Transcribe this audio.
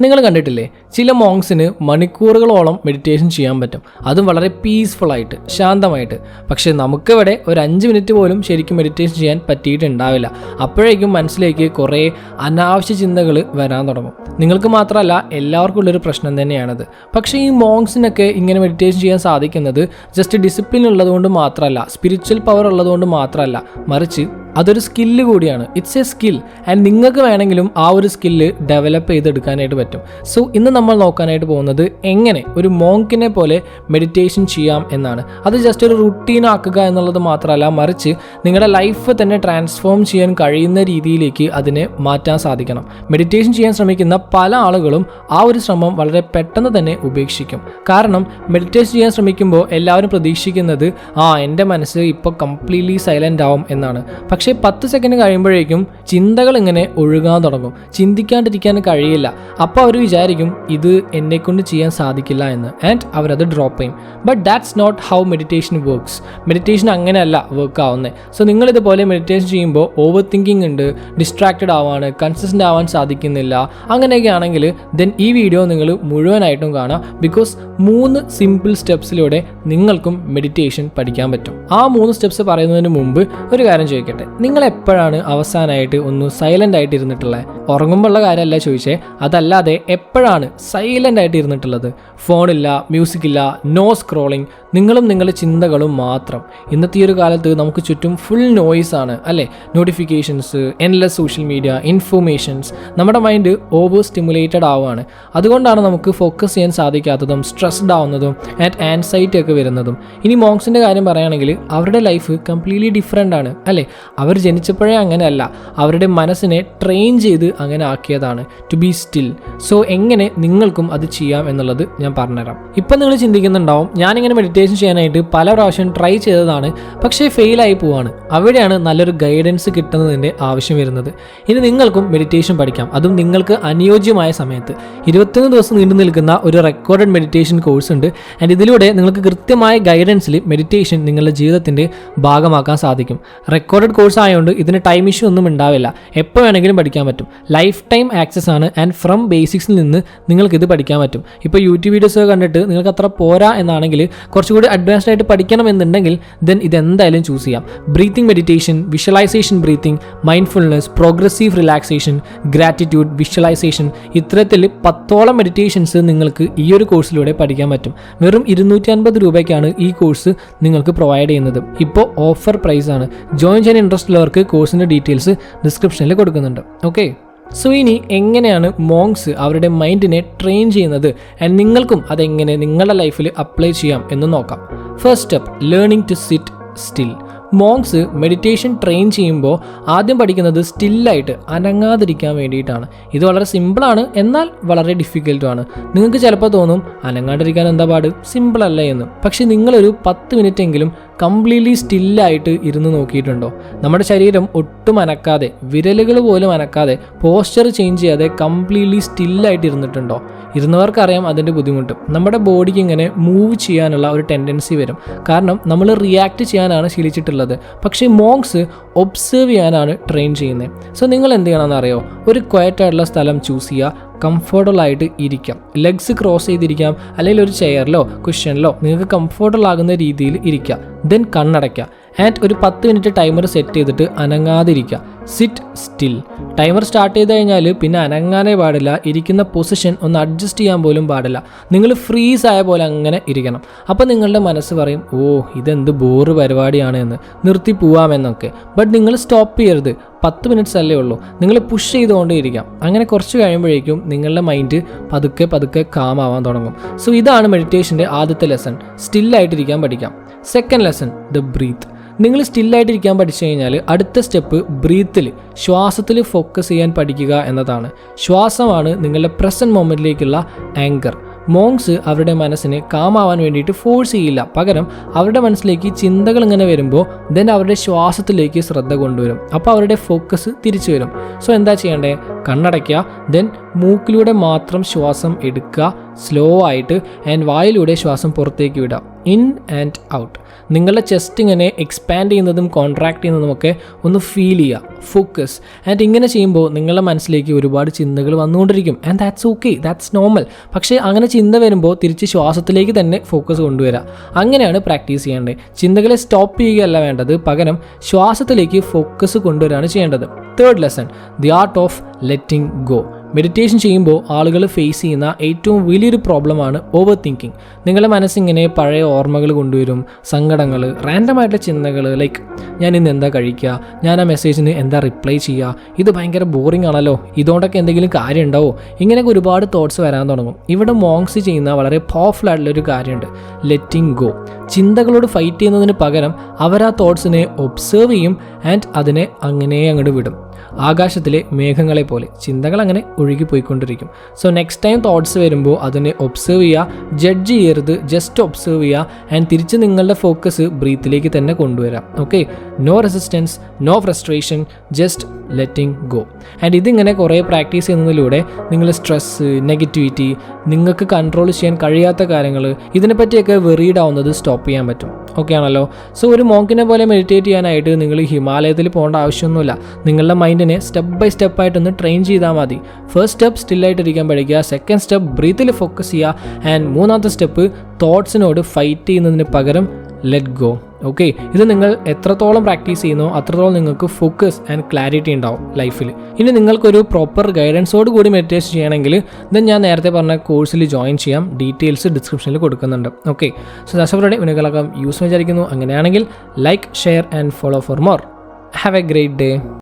നിങ്ങൾ കണ്ടിട്ടില്ലേ? ചില മോങ്സിന് മണിക്കൂറുകളോളം മെഡിറ്റേഷൻ ചെയ്യാൻ പറ്റും. അതും വളരെ പീസ്ഫുൾ ആയിട്ട് ശാന്തമായിട്ട്. പക്ഷേ നമുക്കിവിടെ ഒരു അഞ്ച് മിനിറ്റ് പോലും ശരിക്കും മെഡിറ്റേഷൻ ചെയ്യാൻ പറ്റിയിട്ടുണ്ടാവില്ല. അപ്പോഴേക്കും മനസ്സിലേക്ക് കുറേ അനാവശ്യ ചിന്തകൾ വരാൻ തുടങ്ങും. നിങ്ങൾക്ക് മാത്രമല്ല എല്ലാവർക്കും ഉള്ളൊരു പ്രശ്നം തന്നെയാണത്. പക്ഷേ ഈ മോങ്സിനൊക്കെ ഇങ്ങനെ മെഡിറ്റേഷൻ ചെയ്യാൻ സാധിക്കുന്നത് ജസ്റ്റ് ഡിസിപ്ലിൻ ഉള്ളതുകൊണ്ട് മാത്രമല്ല സ്പിരിച്വൽ പവർ ഉള്ളതുകൊണ്ട് മാത്രമല്ല മറിച്ച് അതൊരു സ്കില്ല് കൂടിയാണ്. ഇറ്റ്സ് എ സ്കിൽ ആൻഡ് നിങ്ങൾക്ക് വേണമെങ്കിലും ആ ഒരു സ്കില്ല് ഡെവലപ്പ് ചെയ്തെടുക്കാനായിട്ട് പറ്റും. സോ ഇന്ന് നമ്മൾ നോക്കാനായിട്ട് പോകുന്നത് എങ്ങനെ ഒരു മോങ്കിനെ പോലെ മെഡിറ്റേഷൻ ചെയ്യാം എന്നാണ്. അത് ജസ്റ്റ് ഒരു റുട്ടീൻ ആക്കുക എന്നുള്ളത് മാത്രമല്ല മറിച്ച് നിങ്ങളുടെ ലൈഫ് തന്നെ ട്രാൻസ്ഫോം ചെയ്യാൻ കഴിയുന്ന രീതിയിലേക്ക് അതിനെ മാറ്റാൻ സാധിക്കണം. മെഡിറ്റേഷൻ ചെയ്യാൻ ശ്രമിക്കുന്ന പല ആളുകളും ആ ഒരു ശ്രമം വളരെ പെട്ടെന്ന് തന്നെ ഉപേക്ഷിക്കും. കാരണം മെഡിറ്റേഷൻ ചെയ്യാൻ ശ്രമിക്കുമ്പോൾ എല്ലാവരും പ്രതീക്ഷിക്കുന്നത് ആ എന്റെ മനസ്സ് ഇപ്പോൾ കംപ്ലീറ്റ്ലി സൈലന്റ് ആവും എന്നാണ്. പക്ഷേ പത്ത് സെക്കൻഡ് കഴിയുമ്പോഴേക്കും ചിന്തകൾ ഇങ്ങനെ ഒഴുകാൻ തുടങ്ങും. ചിന്തിക്കാണ്ടിരിക്കാൻ കഴിയില്ല. അപ്പോൾ അവർ വിചാരിക്കും ഇത് എന്നെക്കൊണ്ട് ചെയ്യാൻ സാധിക്കില്ല എന്ന്. ആൻഡ് അവരത് ഡ്രോപ്പ് ചെയ്യും. But that's not how meditation works meditation അങ്ങനെയല്ല വർക്ക് ആവുന്നത് സോ നിങ്ങളിതുപോലെ മെഡിറ്റേഷൻ ചെയ്യുമ്പോൾ ഓവർ തിങ്കിങ് ഉണ്ട് ഡിസ്ട്രാക്റ്റഡ് ആവാണ് കൺസിസ്റ്റന്റ് ആവാൻ സാധിക്കുന്നില്ല. അങ്ങനെയൊക്കെ ആണെങ്കിൽ ദെൻ ഈ വീഡിയോ നിങ്ങൾ മുഴുവനായിട്ടും കാണാം. ബിക്കോസ് മൂന്ന് സിമ്പിൾ സ്റ്റെപ്സിലൂടെ നിങ്ങൾക്കും മെഡിറ്റേഷൻ പഠിക്കാൻ പറ്റും. ആ മൂന്ന് സ്റ്റെപ്സ് പറയുന്നതിന് മുമ്പ് ഒരു കാര്യം ചോദിക്കട്ടെ. നിങ്ങൾ എപ്പോഴാണ് അവസാനമായിട്ട് ഒന്ന് സൈലന്റ് ആയിട്ട് ഇരുന്നിട്ടുള്ളത് ഉറങ്ങുമ്പോഴുള്ള കാര്യമല്ല ചോദിച്ചേ. അതല്ലാതെ എപ്പോഴാണ് സൈലന്റ് ആയിട്ട് ഇരുന്നിട്ടുള്ളത് ഫോണില്ല മ്യൂസിക് ഇല്ല നോ സ്ക്രോളിംഗ് നിങ്ങളും നിങ്ങളുടെ ചിന്തകളും മാത്രം. ഇന്നത്തെ ഈ ഒരു കാലത്ത് നമുക്ക് ചുറ്റും ഫുൾ നോയിസ് ആണ് അല്ലേ? Notifications endless social media informations നമ്മുടെ മൈൻഡ് ഓവർ സ്റ്റിമുലേറ്റഡ് ആവുകയാണ്. അതുകൊണ്ടാണ് നമുക്ക് ഫോക്കസ് ചെയ്യാൻ സാധിക്കാത്തതും സ്ട്രെസ്ഡ് ആവുന്നതും ആൻഡ് ആൻസൈറ്റി ഒക്കെ വരുന്നതും. ഇനി മോങ്സിന്റെ കാര്യം പറയുകയാണെങ്കിൽ അവരുടെ ലൈഫ് കംപ്ലീറ്റ്ലി ഡിഫറെന്റ് ആണ് അല്ലേ? അവർ ജനിച്ചപ്പോഴേ അങ്ങനെയല്ല. അവരുടെ മനസ്സിനെ ട്രെയിൻ ചെയ്ത് അങ്ങനെ ആക്കിയതാണ് ടു ബി സ്റ്റിൽ സോ എങ്ങനെ നിങ്ങൾക്കും അത് ചെയ്യാം എന്നുള്ളത് ഞാൻ പറഞ്ഞുതരാം. ഇപ്പം നിങ്ങൾ ചിന്തിക്കുന്നുണ്ടാവും ഞാനിങ്ങനെ മെഡിറ്റേഷൻ ചെയ്യാനായിട്ട് പല പ്രാവശ്യം ട്രൈ ചെയ്തതാണ് പക്ഷേ ഫെയിലായി പോവാണ്. അവിടെയാണ് നല്ലൊരു ഗൈഡൻസ് കിട്ടുന്നതിന്റെ ആവശ്യം വരുന്നത്. ഇനി നിങ്ങൾക്കും മെഡിറ്റേഷൻ പഠിക്കാം. അതും നിങ്ങൾക്ക് അനുയോജ്യമായ സമയത്ത്. ഇരുപത്തൊന്ന് ദിവസം നീണ്ടു നിൽക്കുന്ന ഒരു റെക്കോർഡഡ് മെഡിറ്റേഷൻ കോഴ്സ് ഉണ്ട്. ആൻഡ് ഇതിലൂടെ നിങ്ങൾക്ക് കൃത്യമായ ഗൈഡൻസിൽ മെഡിറ്റേഷൻ നിങ്ങളുടെ ജീവിതത്തിന്റെ ഭാഗമാക്കാൻ സാധിക്കും. റെക്കോർഡഡ് കോഴ്സ് ആയതുകൊണ്ട് ഇതിന് ടൈം ഇഷ്യൂ ഒന്നും ഉണ്ടാവില്ല. എപ്പോൾ വേണമെങ്കിലും പഠിക്കാൻ പറ്റും. ലൈഫ് ടൈം ആക്സസ് ആണ് ആൻഡ് ഫ്രം ബേസിക്സിൽ നിന്ന് നിങ്ങൾക്ക് ഇത് പഠിക്കാൻ പറ്റും. ഇപ്പോൾ യൂട്യൂബ് വീഡിയോസ് കണ്ടിട്ട് നിങ്ങൾക്ക് അത്ര പോരാ എന്നാണെങ്കിൽ കുറച്ചുകൂടി അഡ്വാൻസ്ഡ് ആയിട്ട് പഠിക്കണം എന്നുണ്ടെങ്കിൽ ദെൻ ഇത് എന്തായാലും ചൂസ് ചെയ്യാം. Breathing meditation visualisation breathing mindfulness progressive relaxation gratitude visualisation ഇത്തരത്തിൽ പത്തോളം മെഡിറ്റേഷൻസ് നിങ്ങൾക്ക് ഈ ഒരു കോഴ്സിലൂടെ പഠിക്കാൻ പറ്റും. വെറും ഇരുന്നൂറ്റി അൻപത് രൂപയ്ക്കാണ് ഈ കോഴ്സ് നിങ്ങൾക്ക് പ്രൊവൈഡ് ചെയ്യുന്നത്. ഇപ്പോൾ ഓഫർ പ്രൈസാണ് ജോയിൻ ചെയ്യാൻ ഇൻട്രസ്റ്റ് ഉള്ളവർക്ക് കോഴ്സിന്റെ ഡീറ്റെയിൽസ് ഡിസ്ക്രിപ്ഷനിൽ കൊടുക്കുന്നുണ്ട്. ഓക്കെ സോ ഇനി എങ്ങനെയാണ് മോങ്സ് അവരുടെ മൈൻഡിനെ ട്രെയിൻ ചെയ്യുന്നത്? ആൻഡ് നിങ്ങൾക്കും അതെങ്ങനെ നിങ്ങളുടെ ലൈഫിൽ അപ്ലൈ ചെയ്യാം എന്ന് നോക്കാം. First step learning to sit still monks meditation train ചെയ്യുമ്പോൾ ആദ്യം പഠിക്കുന്നത് സ്റ്റില്ലായിട്ട് അനങ്ങാതിരിക്കാൻ വേണ്ടിയിട്ടാണ്. ഇത് വളരെ സിമ്പിളാണ് എന്നാൽ വളരെ ഡിഫിക്കൽട്ടുമാണ് നിങ്ങൾക്ക് ചിലപ്പോൾ തോന്നും അനങ്ങാണ്ടിരിക്കാൻ എന്താ പാട്? സിമ്പിളല്ല എന്ന്. പക്ഷേ നിങ്ങളൊരു പത്ത് മിനിറ്റ് എങ്കിലും കംപ്ലീറ്റ്ലി സ്റ്റില്ലായിട്ട് ഇരുന്ന് നോക്കിയിട്ടുണ്ടോ? നമ്മുടെ ശരീരം ഒട്ടും അനക്കാതെ വിരലുകൾ പോലും അനക്കാതെ പോസ്ചർ ചേഞ്ച് ചെയ്യാതെ കംപ്ലീറ്റ്ലി സ്റ്റില്ലായിട്ട് ഇരുന്നിട്ടുണ്ടോ? ഇരുന്നവർക്കറിയാം അതിന്റെ ബുദ്ധിമുട്ട്. നമ്മുടെ ബോഡിക്ക് ഇങ്ങനെ മൂവ് ചെയ്യാനുള്ള ഒരു ടെൻഡൻസി വരും. കാരണം നമ്മൾ റിയാക്ട് ചെയ്യാനാണ് ശീലിച്ചിട്ടുള്ളത്. പക്ഷേ മോങ്സ് ഒബ്സേർവ് ചെയ്യാനാണ് ട്രെയിൻ ചെയ്യുന്നത്. സോ നിങ്ങൾ എന്ത് ചെയ്യണമെന്ന് അറിയോ? ഒരു ക്വയറ്റായിട്ടുള്ള സ്ഥലം ചൂസ് ചെയ്യുക. കംഫർട്ടബിൾ ആയിട്ട് ഇരിക്കാം. ലെഗ്സ് ക്രോസ് ചെയ്തിരിക്കാം അല്ലെങ്കിൽ ഒരു ചെയറിലോ കുഷനിലോ നിങ്ങൾക്ക് കംഫർട്ടബിൾ ആകുന്ന രീതിയിൽ ഇരിക്കാം. ദെൻ കണ്ണടയ്ക്കുക ആൻഡ് ഒരു പത്ത് മിനിറ്റ് ടൈമർ സെറ്റ് ചെയ്തിട്ട് അനങ്ങാതിരിക്കുക സിറ്റ് സ്റ്റിൽ ടൈമർ സ്റ്റാർട്ട് ചെയ്ത് കഴിഞ്ഞാൽ പിന്നെ അനങ്ങാനേ പാടില്ല. ഇരിക്കുന്ന പൊസിഷൻ ഒന്ന് അഡ്ജസ്റ്റ് ചെയ്യാൻ പോലും പാടില്ല. നിങ്ങൾ ഫ്രീസ് ആയ പോലെ അങ്ങനെ ഇരിക്കണം. അപ്പോൾ നിങ്ങളുടെ മനസ്സ് പറയും ഓ ഇതെന്ത് ബോറ് പരിപാടിയാണ് എന്ന് നിർത്തി പോവാമെന്നൊക്കെ. ബട്ട് നിങ്ങൾ സ്റ്റോപ്പ് ചെയ്യരുത്. പത്ത് മിനിറ്റ്സ് അല്ലേ ഉള്ളൂ. നിങ്ങൾ പുഷ് ചെയ്തുകൊണ്ടേ ഇരിക്കാം അങ്ങനെ കുറച്ച് കഴിയുമ്പോഴേക്കും നിങ്ങളുടെ മൈൻഡ് പതുക്കെ പതുക്കെ കാം ആവാൻ തുടങ്ങും. സോ ഇതാണ് മെഡിറ്റേഷന്റെ ആദ്യത്തെ ലെസൺ സ്റ്റില്ലായിട്ടിരിക്കാൻ പഠിക്കാം. സെക്കൻഡ് ലെസൺ ദ ബ്രീത്ത് നിങ്ങൾ സ്റ്റില്ലായിട്ടിരിക്കാൻ പഠിച്ചു കഴിഞ്ഞാൽ അടുത്ത സ്റ്റെപ്പ് ബ്രീത്തിൽ ശ്വാസത്തിൽ ഫോക്കസ് ചെയ്യാൻ പഠിക്കുക എന്നതാണ്. ശ്വാസമാണ് നിങ്ങളുടെ പ്രസന്റ് മൊമെന്റിലേക്കുള്ള ആങ്കർ മോങ്സ് അവരുടെ മനസ്സിനെ കാമാവാൻ വേണ്ടിയിട്ട് ഫോഴ്സ് ചെയ്യില്ല. പകരം അവരുടെ മനസ്സിലേക്ക് ചിന്തകൾ ഇങ്ങനെ വരുമ്പോൾ ദെൻ അവരുടെ ശ്വാസത്തിലേക്ക് ശ്രദ്ധ കൊണ്ടുവരും. അപ്പോൾ അവരുടെ ഫോക്കസ് തിരിച്ചു വരും. സോ എന്താ ചെയ്യേണ്ടത് കണ്ണടയ്ക്കുക ദെൻ മൂക്കിലൂടെ മാത്രം ശ്വാസം എടുക്കുക സ്ലോ ആയിട്ട് ആൻഡ് വായിലൂടെ ശ്വാസം പുറത്തേക്ക് വിടാം ഇൻ ആൻഡ് ഔട്ട്. നിങ്ങളുടെ ചെസ്റ്റ് ഇങ്ങനെ എക്സ്പാൻഡ് ചെയ്യുന്നതും കോൺട്രാക്ട് ചെയ്യുന്നതും ഒക്കെ ഒന്ന് ഫീൽ ചെയ്യുക ഫോക്കസ് ആൻഡ് ഇങ്ങനെ ചെയ്യുമ്പോൾ നിങ്ങളുടെ മനസ്സിലേക്ക് ഒരുപാട് ചിന്തകൾ വന്നുകൊണ്ടിരിക്കും. And that's okay that's normal പക്ഷേ അങ്ങനെ ചിന്ത വരുമ്പോൾ തിരിച്ച് ശ്വാസത്തിലേക്ക് തന്നെ ഫോക്കസ് കൊണ്ടുവരിക അങ്ങനെയാണ് പ്രാക്ടീസ് ചെയ്യേണ്ടത്. ചിന്തകളെ സ്റ്റോപ്പ് ചെയ്യുകയല്ല വേണ്ടത് പകരം ശ്വാസത്തിലേക്ക് ഫോക്കസ് കൊണ്ടുവരികയാണ് ചെയ്യേണ്ടത്. Third lesson the art of letting go meditation ചെയ്യുമ്പോൾ ആളുകൾ ഫേസ് ചെയ്യുന്ന ഏറ്റവും വലിയൊരു പ്രോബ്ലമാണ് ഓവർ തിങ്കിങ് നിങ്ങളുടെ മനസ്സിങ്ങനെ പഴയ ഓർമ്മകൾ കൊണ്ടുവരും സങ്കടങ്ങൾ റാൻഡമായിട്ടുള്ള ചിന്തകൾ ലൈക്ക് ഞാൻ ഇന്ന് എന്താ കഴിക്കുക ഞാൻ ആ മെസ്സേജിന് എന്താ റിപ്ലൈ ചെയ്യുക ഇത് ഭയങ്കര ബോറിംഗ് ആണല്ലോ ഇതുകൊണ്ടൊക്കെ എന്തെങ്കിലും കാര്യം ഉണ്ടാവോ? ഇങ്ങനെയൊക്കെ ഒരുപാട് തോട്ട്സ് വരാൻ തുടങ്ങും. ഇവിടെ മോങ്സ് ചെയ്യുന്ന വളരെ പവർഫുൾ ആയിട്ടുള്ള ഒരു കാര്യമുണ്ട് ലെറ്റിംഗ് ഗോ ചിന്തകളോട് ഫൈറ്റ് ചെയ്യുന്നതിന് പകരം അവർ ആ തോട്ട്സിനെ ഒബ്സേർവ് ചെയ്യും ആൻഡ് അതിനെ അങ്ങനെ അങ്ങോട്ട് വിടും. ആകാശത്തിലെ മേഘങ്ങളെ പോലെ ചിന്തകൾ അങ്ങനെ ഒഴുകിപ്പോയിക്കൊണ്ടിരിക്കും സോ നെക്സ്റ്റ് ടൈം തോട്ട്സ് വരുമ്പോൾ അതിനെ ഒബ്സേർവ് ചെയ്യുക ജഡ്ജ് ചെയ്യരുത് ജസ്റ്റ് ഒബ്സേർവ് ചെയ്യുക ആൻഡ് തിരിച്ച് നിങ്ങളുടെ ഫോക്കസ് ബ്രീത്തിലേക്ക് തന്നെ കൊണ്ടുവരാം. Okay no resistance no frustration just letting go and ഇതിങ്ങനെ കുറേ പ്രാക്ടീസ് ചെയ്യുന്നതിലൂടെ നിങ്ങൾ സ്ട്രെസ്സ് നെഗറ്റിവിറ്റി നിങ്ങൾക്ക് കൺട്രോൾ ചെയ്യാൻ കഴിയാത്ത കാര്യങ്ങൾ ഇതിനെപ്പറ്റിയൊക്കെ വെറീഡ് ആവുന്നത് സ്റ്റോപ്പ് ചെയ്യാൻ പറ്റും. ഓക്കെ ആണല്ലോ? സോ ഒരു മോങ്കിനെ പോലെ മെഡിറ്റേറ്റ് ചെയ്യാനായിട്ട് നിങ്ങൾ ഹിമാലയത്തിൽ പോകേണ്ട ആവശ്യമൊന്നുമില്ല. നിങ്ങളുടെ മൈൻഡിനെ സ്റ്റെപ്പ് ബൈ സ്റ്റെപ്പ് ആയിട്ടൊന്ന് ട്രെയിൻ ചെയ്താൽ മതി. ഫസ്റ്റ് സ്റ്റെപ്പ് സ്റ്റില്ലായിട്ടിരിക്കാൻ പഠിക്കുക. സെക്കൻഡ് സ്റ്റെപ്പ് ബ്രീത്തിൽ ഫോക്കസ് ചെയ്യുക. ആൻഡ് മൂന്നാമത്തെ സ്റ്റെപ്പ് തോട്ട്സിനോട് ഫൈറ്റ് ചെയ്യുന്നതിന് പകരം ലെറ്റ് ഗോ ഓക്കെ ഇത് നിങ്ങൾ എത്രത്തോളം പ്രാക്ടീസ് ചെയ്യുന്നോ അത്രത്തോളം നിങ്ങൾക്ക് ഫോക്കസ് ആൻഡ് ക്ലാരിറ്റി ഉണ്ടാവും ലൈഫിൽ ഇനി നിങ്ങൾക്കൊരു പ്രോപ്പർ ഗൈഡൻസോട് കൂടി മെഡിറ്റേഷൻ ചെയ്യണമെങ്കിൽ ഇത് ഞാൻ നേരത്തെ പറഞ്ഞ കോഴ്സിൽ ജോയിൻ ചെയ്യാം. ഡീറ്റെയിൽസ് ഡിസ്ക്രിപ്ഷനിൽ കൊടുക്കുന്നുണ്ട്. ഓക്കെ സോ ദശവരുടെ വിനകളക്കം യൂസ് വിചാരിക്കുന്നു. അങ്ങനെയാണെങ്കിൽ like share and follow for more have a great day